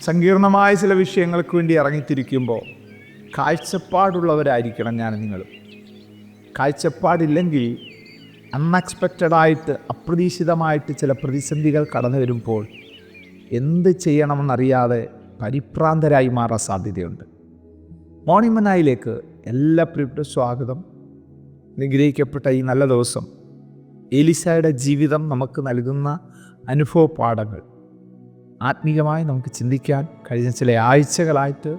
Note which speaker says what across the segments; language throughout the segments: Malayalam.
Speaker 1: സങ്കീർണമായ ചില വിഷയങ്ങൾക്ക് വേണ്ടി ഇറങ്ങിത്തിരിക്കുമ്പോൾ കാഴ്ചപ്പാടുള്ളവരായിരിക്കണം ഞാൻ നിങ്ങൾ കാഴ്ചപ്പാടില്ലെങ്കിൽ അൺഎക്സ്പെക്റ്റഡായിട്ട് അപ്രതീക്ഷിതമായിട്ട് ചില പ്രതിസന്ധികൾ കടന്നു വരുമ്പോൾ എന്ത് ചെയ്യണമെന്നറിയാതെ പരിഭ്രാന്തരായി മാറാൻ സാധ്യതയുണ്ട്. മോർണിംഗ് മനായിലേക്ക് എല്ലാ പ്രിയപ്പെട്ട സ്വാഗതം. നിഗ്രഹിക്കപ്പെട്ട ഈ നല്ല ദിവസം എലിസയുടെ ജീവിതം നമുക്ക് നൽകുന്ന അനുഭവ പാഠങ്ങൾ ആത്മീയമായി നമുക്ക് ചിന്തിക്കാൻ കഴിഞ്ഞ ചില ആഴ്ചകളായിട്ട്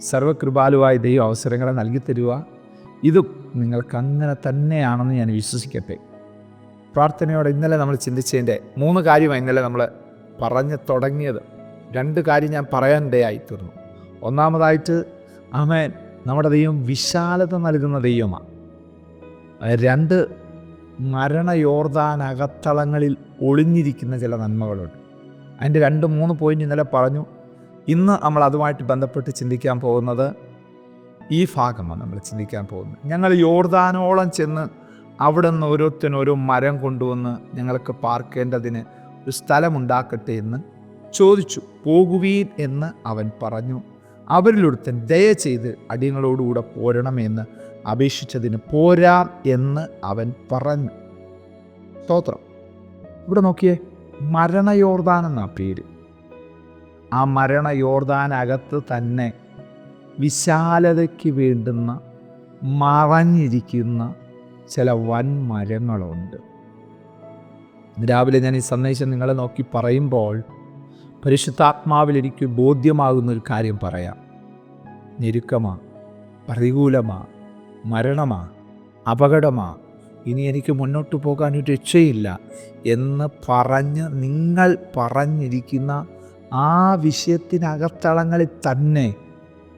Speaker 1: സർവകൃപാലുവായ ദൈവം അവസരങ്ങളെ നൽകി തരുക ഇതും നിങ്ങൾക്ക് അങ്ങനെ തന്നെയാണെന്ന് ഞാൻ വിശ്വസിക്കട്ടെ. പ്രാർത്ഥനയോടെ ഇന്നലെ നമ്മൾ ചിന്തിച്ചതിന്റെ മൂന്ന് കാര്യമാണ് ഇന്നലെ നമ്മൾ പറഞ്ഞു തുടങ്ങിയത്. രണ്ട് കാര്യം ഞാൻ പറയാനിടയായി തീർന്നു. ഒന്നാമതായിട്ട് ആമേൻ. നമ്മുടെ ദൈവം വിശാലത നൽകുന്ന ദൈവമാണ് രണ്ട് മരണയോർദാനകത്തളങ്ങളിൽ ഒളിഞ്ഞിരിക്കുന്ന ചില നന്മകളുണ്ട്. അതിന്റെ രണ്ട് മൂന്ന് പോയിന്റ് ഇന്നലെ പറഞ്ഞു. ഇന്ന് നമ്മൾ അതുമായിട്ട് ബന്ധപ്പെട്ട് ചിന്തിക്കാൻ പോകുന്നത് ഈ ഭാഗമാണ് നമ്മൾ ചിന്തിക്കാൻ പോകുന്നത്. ഞങ്ങൾ യോർദാനോളം ചെന്ന് അവിടെ നിന്ന് ഓരോരുത്തരും ഓരോ മരം കൊണ്ടുവന്ന് ഞങ്ങൾക്ക് പാർക്കേണ്ടതിന് ഒരു സ്ഥലമുണ്ടാക്കട്ടെ എന്ന് ചോദിച്ചു. പോകുവീൻ എന്ന് അവൻ പറഞ്ഞു. അവരിലൊരുത്തൻ ദയ ചെയ്ത് അടിയങ്ങളോടുകൂടെ പോരണമെന്ന് അപേക്ഷിച്ചതിന് പോരാ എന്ന് അവൻ പറഞ്ഞു. സ്തോത്രം. ഇവിടെ നോക്കിയേ. മരണയോർദാൻ എന്ന പേര്. ആ മരണയോർദാനകത്ത് തന്നെ വിശാലതയ്ക്ക് വേണ്ടുന്ന മറഞ്ഞിരിക്കുന്ന ചില വൻ മരങ്ങളുണ്ട് രാവിലെ ഞാൻ ഈ സന്ദേശം നിങ്ങളെ നോക്കി പറയുമ്പോൾ പരിശുദ്ധാത്മാവിൽ എനിക്ക് ബോധ്യമാകുന്ന ഒരു കാര്യം പറയാം. ഞെരുക്കമാ പ്രതികൂലമാ മരണമാ അപകടമാ ഇനി എനിക്ക് മുന്നോട്ട് പോകാൻ ഒരു രക്ഷയില്ല എന്ന് പറഞ്ഞ് നിങ്ങൾ പറഞ്ഞിരിക്കുന്ന ആ വിഷയത്തിനകത്തളങ്ങളിൽ തന്നെ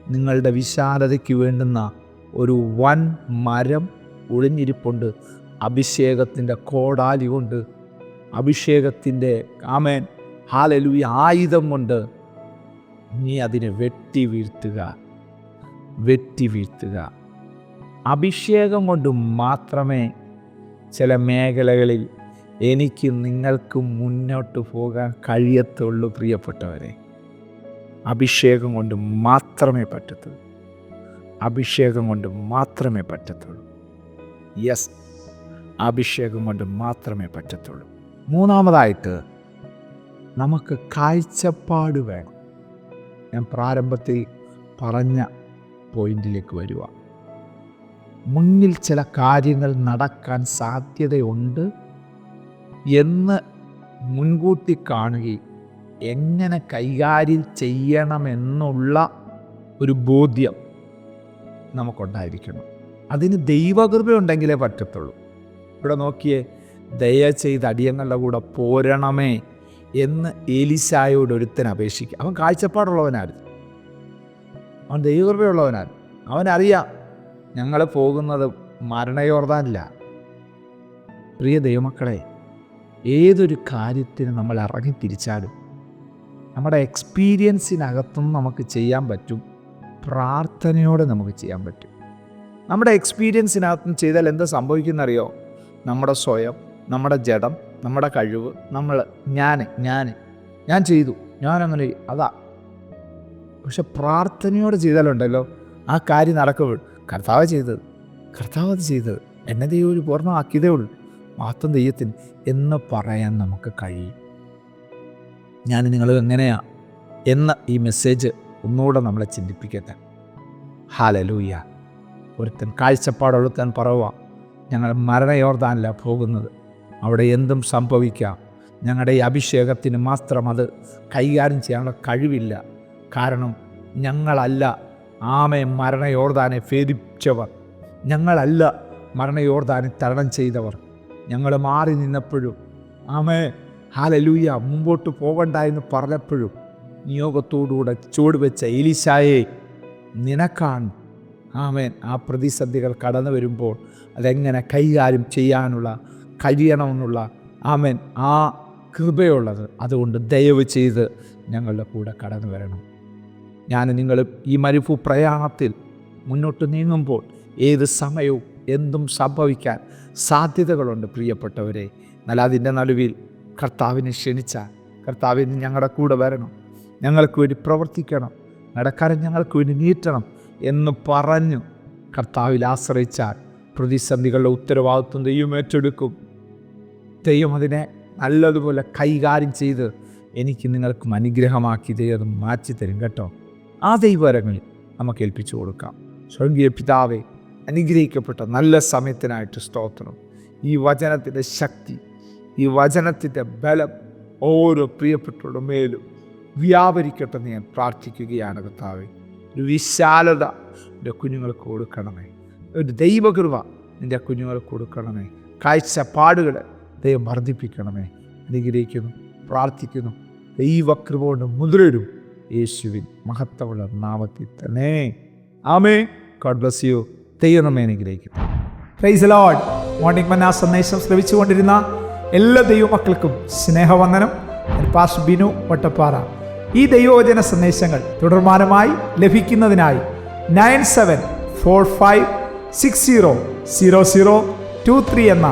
Speaker 1: നിങ്ങളുടെ വിശാലതയ്ക്ക് വേണ്ടുന്ന ഒരു വൻ മരം ഒളിഞ്ഞിരിപ്പുണ്ട്. അഭിഷേകത്തിന്റെ കോടാലി കൊണ്ട്. അഭിഷേകത്തിന്റെ ആമേൻ ഹാലലൂയ ആയുധം കൊണ്ട്. നീ അതിനെ വെട്ടി വീഴ്ത്തുക വെട്ടി വീഴ്ത്തുക. അഭിഷേകം കൊണ്ട് മാത്രമേ ചില മേഖലകളിൽ എനിക്ക് നിങ്ങൾക്ക് മുന്നോട്ട് പോകാൻ കഴിയത്തുള്ളൂ പ്രിയപ്പെട്ടവരെ. അഭിഷേകം കൊണ്ട് മാത്രമേ പറ്റത്തുള്ളൂ. അഭിഷേകം കൊണ്ട് മാത്രമേ പറ്റത്തുള്ളൂ. യെസ് അഭിഷേകം കൊണ്ട് മാത്രമേ പറ്റത്തുള്ളൂ. മൂന്നാമതായിട്ട് നമുക്ക് കാഴ്ചപ്പാട് വേണം. ഞാൻ പ്രാരംഭത്തിൽ പറഞ്ഞ പോയിന്റിലേക്ക് വരിക മുന്നിൽ ചില കാര്യങ്ങൾ നടക്കാൻ സാധ്യതയുണ്ട് എന്ന് മുൻകൂട്ടി കാണുകയും എങ്ങനെ കൈകാര്യം ചെയ്യണമെന്നുള്ള ഒരു ബോധ്യം നമുക്കുണ്ടായിരിക്കണം. അതിന് ദൈവകൃപ ഉണ്ടെങ്കിലേ പറ്റത്തുള്ളൂ. ഇവിടെ നോക്കിയേ ദയ ചെയ്ത് അടിയങ്ങളുടെ കൂടെ പോരണമേ എന്ന് ഏലിശായോട് ഒരുത്തൻ അപേക്ഷിക്കുക. അവൻ കാഴ്ചപ്പാടുള്ളവനായിരുന്നു. അവൻ ദൈവകൃപയുള്ളവനായിരുന്നു അവനറിയാം ഞങ്ങൾ പോകുന്നത് മരണയോർദാനില്ല പ്രിയ ദൈവമക്കളെ ഏതൊരു കാര്യത്തിന് നമ്മൾ ഇറങ്ങി തിരിച്ചാലും നമ്മുടെ എക്സ്പീരിയൻസിനകത്തും നമുക്ക് ചെയ്യാൻ പറ്റും പ്രാർത്ഥനയോടെ നമുക്ക് ചെയ്യാൻ പറ്റും. നമ്മുടെ എക്സ്പീരിയൻസിനകത്തും ചെയ്താൽ എന്താ സംഭവിക്കുന്നറിയോ? നമ്മുടെ സ്വയം നമ്മുടെ ജഡം നമ്മുടെ കഴിവ് നമ്മൾ ഞാൻ ഞാൻ ഞാൻ ചെയ്തു ഞാനങ്ങനെ അതാ. പക്ഷെ പ്രാർത്ഥനയോടെ ചെയ്താലുണ്ടല്ലോ ആ കാര്യം നടക്കുമ്പോൾ കർത്താവ് ചെയ്തത്. കർത്താവ് അത് ചെയ്തത്. എന്നെ ദൈവം ഒരു പൂർണമാക്കിയതേ ഉള്ളൂ. മാത്രം ദൈവത്തിന് എന്ന് പറയാൻ നമുക്ക് കഴിയും. ഞാൻ നിങ്ങൾ എങ്ങനെയാ? എന്ന ഈ മെസ്സേജ് ഒന്നുകൂടെ നമ്മളെ ചിന്തിപ്പിക്കട്ടെ. ഹാലലൂയ ഒരുത്തൻ കാഴ്ചപ്പാടൊഴുത്താൻ പറവുക ഞങ്ങൾ മരണയോർദാനല്ല പോകുന്നത്. അവിടെ എന്തും സംഭവിക്കാം. ഞങ്ങളുടെ ഈ അഭിഷേകത്തിന് മാത്രം അത് കൈകാര്യം ചെയ്യാനുള്ള കഴിവില്ല. കാരണം ഞങ്ങളല്ല ആമെ മരണയോർദാനെ ഭേദിച്ചവർ. ഞങ്ങളല്ല മരണയോർദാനെ തരണം ചെയ്തവർ. ഞങ്ങൾ മാറി നിന്നപ്പോഴും ആമേ ഹാലലൂയ മുമ്പോട്ട് പോകണ്ട എന്ന് പറഞ്ഞപ്പോഴും നിയോഗത്തോടുകൂടെ ചുവട് വെച്ച എലിശായെ നിനക്കാണ്. ആമേൻ ആ പ്രതിസന്ധികൾ കടന്നു വരുമ്പോൾ അതെങ്ങനെ കൈകാര്യം ചെയ്യാനുള്ള കഴിയണമെന്നുള്ള ആമേൻ ആ കൃപയുള്ളത് അതുകൊണ്ട് ദയവ് ചെയ്ത് ഞങ്ങളുടെ കൂടെ കടന്നു വരണം. ഞാൻ നിങ്ങൾ ഈ മരുഭൂ പ്രയാണത്തിൽ മുന്നോട്ട് നീങ്ങുമ്പോൾ ഏത് സമയവും എന്തും സംഭവിക്കാൻ സാധ്യതകളുണ്ട് പ്രിയപ്പെട്ടവരെ. എന്നാൽ അതിന്റെ നടുവിൽ കർത്താവിനെ ക്ഷണിച്ചാൽ കർത്താവിന് ഞങ്ങളുടെ കൂടെ വരണം. ഞങ്ങൾക്ക് വേണ്ടി പ്രവർത്തിക്കണം. നടക്കാരൻ ഞങ്ങൾക്ക് വേണ്ടി നീട്ടണം എന്ന് പറഞ്ഞു കർത്താവിൽ ആശ്രയിച്ചാൽ പ്രതിസന്ധികളുടെ ഉത്തരവാദിത്വം ദൈവം ഏറ്റെടുക്കും. ദൈവം അതിനെ നല്ലതുപോലെ കൈകാര്യം ചെയ്ത് എനിക്ക് നിങ്ങൾക്കും അനുഗ്രഹമാക്കി ദൈവം മാറ്റി തരും കേട്ടോ. ആ ദൈവരങ്ങൾ നമുക്ക് ഏൽപ്പിച്ചു കൊടുക്കാം. സ്വർഗീയ പിതാവെ അനുഗ്രഹിക്കപ്പെട്ട നല്ല സമയത്തിനായിട്ട് സ്തോത്രം. ഈ വചനത്തിന്റെ ശക്തി ഈ വചനത്തിന്റെ ബലം ഓരോ പ്രിയപ്പെട്ടവരുടെ മേലും വ്യാപരിക്കട്ടെ ഞാൻ പ്രാർത്ഥിക്കുകയാണ് കർത്താവെ. ഒരു വിശാലത എന്റെ കുഞ്ഞുങ്ങൾക്ക് കൊടുക്കണമേ. ഒരു ദൈവകൃപ എന്റെ കുഞ്ഞുങ്ങൾക്ക് കൊടുക്കണമേ. കാഴ്ചപ്പാടുകൾ ദൈവം വർദ്ധിപ്പിക്കണമേ. അനുഗ്രഹിക്കുന്നു പ്രാർത്ഥിക്കുന്നു. ദൈവകൃപ കൊണ്ട് മുദ്രയിടും യേശുവിൻ മഹത്തമുള്ള നാമത്തിൽ തന്നെ. ആമേ ഗോഡ് ബ്ലസ് യു ദൈവം നമ്മെ അനുഗ്രഹിക്കും
Speaker 2: പ്രൈസ് ലോഡ് മോർണിംഗ് മന്ന സന്ദേശം ശ്രമിച്ചുകൊണ്ടിരുന്ന എല്ലാ ദൈവമക്കൾക്കും സ്നേഹവന്ദനം. പാസ് ബിനു വട്ടപ്പാറ ഈ ദൈവവചന സന്ദേശങ്ങൾ തുടർമാനമായി ലഭിക്കുന്നതിനായി nine seven four five six zero zero zero two three എന്ന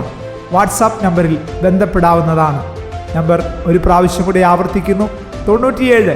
Speaker 2: വാട്സാപ്പ് നമ്പറിൽ ബന്ധപ്പെടാവുന്നതാണ്. നമ്പർ ഒരു പ്രാവശ്യം കൂടി ആവർത്തിക്കുന്നു. തൊണ്ണൂറ്റിയേഴ്